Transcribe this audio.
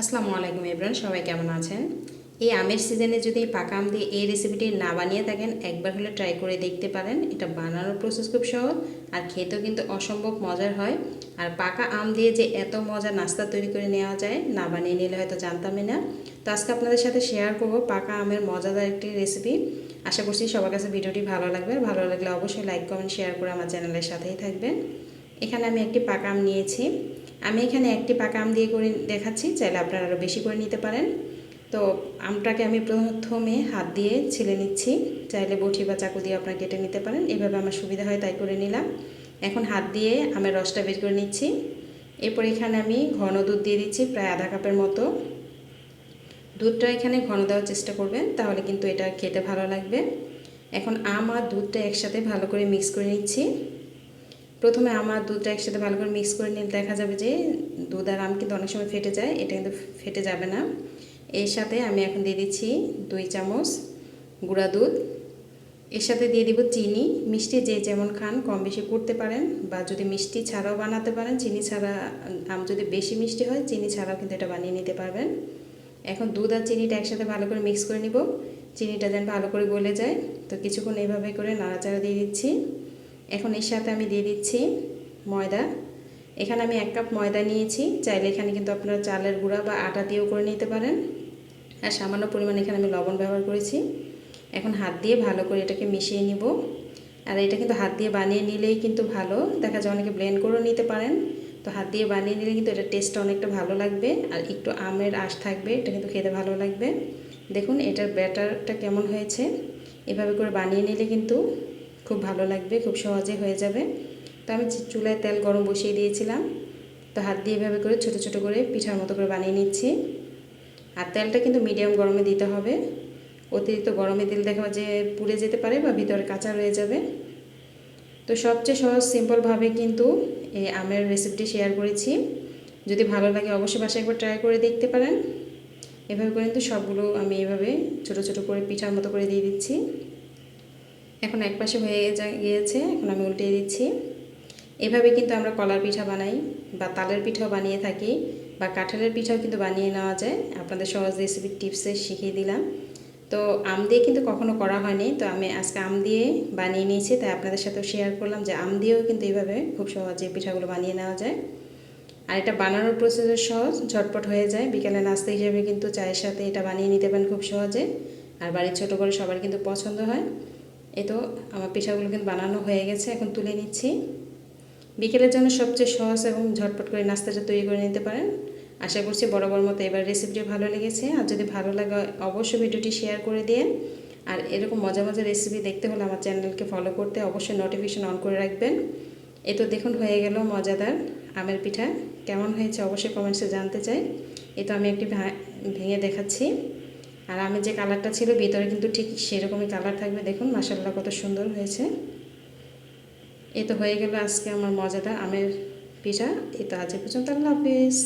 আসসালামু আলাইকুম এভরান সবাই কেমন আছেন? এই আমের সিজনে যদি পাকা আম দিয়ে এই রেসিপিটি না বানিয়ে থাকেন, একবার হলে ট্রাই করে দেখতে পারেন। এটা বানানোর প্রসেস খুব সহজ আর খেতেও কিন্তু অসম্ভব মজার হয়। আর পাকা আম দিয়ে যে এত মজার নাস্তা তৈরি করে নেওয়া যায়, না বানিয়ে নিলে হয়তো জানতামই না। তো আজকে আপনাদের সাথে শেয়ার করব পাকা আমের মজাদার একটি রেসিপি আশা করছি সবার কাছে ভিডিওটি ভালো লাগবে। ভালো লাগলে অবশ্যই লাইক কমেন্ট শেয়ার করে আমার চ্যানেলের সাথেই থাকবেন। এখানে আমি একটি পাকা আম নিয়েছি। আমি এখানে একটি পাকা আম দিয়ে করে দেখাচ্ছি, চাইলে আপনারা আরও বেশি করে নিতে পারেন। তো আমটাকে আমি প্রথমে হাত দিয়ে ছিলে নিচ্ছি, চাইলে বটি বা চাকু দিয়ে আপনারা কেটে নিতে পারেন। এভাবে আমার সুবিধা হয়, তাই করে নিলাম। এখন হাত দিয়ে আমের রসটা বের করে নিচ্ছি। এরপর এখানে আমি ঘন দুধ দিয়ে দিচ্ছি, প্রায় আধা কাপের মতো। দুধটা এখানে ঘন দেওয়ার চেষ্টা করবেন, তাহলে কিন্তু এটা খেতে ভালো লাগবে। এখন আম আর দুধটা একসাথে ভালো করে মিক্স করে নিচ্ছি। প্রথমে আমার দুধটা একসাথে ভালো করে মিক্স করে নিলে দেখা যাবে যে দুধ আর আম কিন্তু অনেক সময় ফেটে যায়, এটা কিন্তু ফেটে যাবে না। এর সাথে আমি এখন দিয়ে দিচ্ছি দুই চামচ গুঁড়া দুধ। এর সাথে দিয়ে দিব চিনি। মিষ্টি যে যেমন খান, কম বেশি করতে পারেন বা যদি মিষ্টি ছাড়াও বানাতে পারেন, চিনি ছাড়া আম যদি বেশি মিষ্টি হয়, চিনি ছাড়াও কিন্তু এটা বানিয়ে নিতে পারবেন। এখন দুধ আর চিনিটা একসাথে ভালো করে মিক্স করে নিব। চিনিটা যেন ভালো করে গলে যায়। তো কিছুক্ষণ এইভাবে করে নাড়াচাড়া দিয়ে দিচ্ছি। এখন এর সাথে আমি দিয়ে দিচ্ছি ময়দা। এখানে আমি এক কাপ ময়দা নিয়েছি। চাইলে এখানে কিন্তু আপনারা চালের গুঁড়া বা আটা দিয়েও করে নিতে পারেন। আর সামান্য পরিমাণ এখানে আমি লবণ ব্যবহার করেছি। এখন হাত দিয়ে ভালো করে এটাকে মিশিয়ে নিব। আর এটা কিন্তু হাত দিয়ে বানিয়ে নিলেই কিন্তু ভালো। দেখা যায় অনেকে ব্লেন্ড করেও নিতে পারেন। তো হাত দিয়ে বানিয়ে নিলে কিন্তু এটা টেস্টটা অনেকটা ভালো লাগবে। আর একটু আমের আশ থাকবে, এটা কিন্তু খেতে ভালো লাগবে। দেখুন, এটার ব্যাটারটা কেমন হয়েছে। এভাবে করে বানিয়ে নিলে কিন্তু খুব ভালো লাগবে, খুব সহজে হয়ে যাবে। তো আমি চুলায় তেল গরম বসিয়ে দিয়েছিলাম। তো হাত দিয়ে এভাবে করে ছোট ছোট করে পিঠার মতো করে বানিয়ে নিচ্ছি। আর তেলটা কিন্তু মিডিয়াম গরমে দিতে হবে। অতিরিক্ত গরমে দিলে দেখা যে পুড়ে যেতে পারে বা ভিতরে কাঁচা রয়ে যাবে। তো সবচেয়ে সহজ সিম্পলভাবে কিন্তু এই আমের রেসিপিটি শেয়ার করেছি। যদি ভালো লাগে অবশ্যই বাসায় একবার ট্রাই করে দেখতে পারেন। এভাবে করে কিন্তু সবগুলো আমি এভাবে ছোট ছোট করে পিঠার মতো করে দিয়ে দিচ্ছি। এখন এক পাশে হয়ে গিয়েছে, এখন আমি উল্টিয়ে দিচ্ছি। এভাবে কিন্তু আমরা কলার পিঠা বানাই বা তালের পিঠাও বানিয়ে থাকি বা কাঁঠালের পিঠাও কিন্তু বানিয়ে নেওয়া যায়। আপনাদের সহজ রেসিপির টিপসে শিখিয়ে দিলাম। তো আম দিয়ে কিন্তু কখনো করা হয়নি। তো আমি আজকে আম দিয়ে বানিয়ে নিয়েছি, তাই আপনাদের সাথেও শেয়ার করলাম যে আম দিয়েও কিন্তু এইভাবে খুব সহজে পিঠাগুলো বানিয়ে নেওয়া যায়। আর এটা বানানোর প্রসেসও সহজ, ঝটপট হয়ে যায়। বিকেলে নাস্তা হিসেবে কিন্তু চায়ের সাথে এটা বানিয়ে নিতে পারেন খুব সহজে। আর বাড়ির ছোটো করে সবার কিন্তু পছন্দ হয়। এই তো আমার পিঠাগুলো কিন্তু বানানো হয়ে গেছে, এখন তুলে নিচ্ছি। বিকেলের জন্য সবচেয়ে সহজ এবং ঝটপট করে নাস্তাটা তৈরি করে নিতে পারেন। আশা করছি বরাবর মতো এবার রেসিপিটি ভালো লেগেছে। আর যদি ভালো লাগে, অবশ্যই ভিডিওটি শেয়ার করে দিয়ে আর এরকম মজা মজা রেসিপি দেখতে হলে আমার চ্যানেলকে ফলো করতে অবশ্যই নোটিফিকেশন অন করে রাখবেন। এ তো দেখুন, হয়ে গেল মজাদার আমের পিঠা। কেমন হয়েছে অবশ্যই কমেন্টসে জানতে চাই। এ তো আমি একটি ভেঙে দেখাচ্ছি। আর আমের যে কালারটা ছিল ভিতরে কিন্তু ঠিক সেরকমই কালার থাকবে। দেখুন মাসাল্লাহ কত সুন্দর হয়েছে। এ তো হয়ে গেল আজকে আমার মজাদার আমের পিঠা। এ তো আজকে পর্যন্ত আল্লাহ হাফিজ।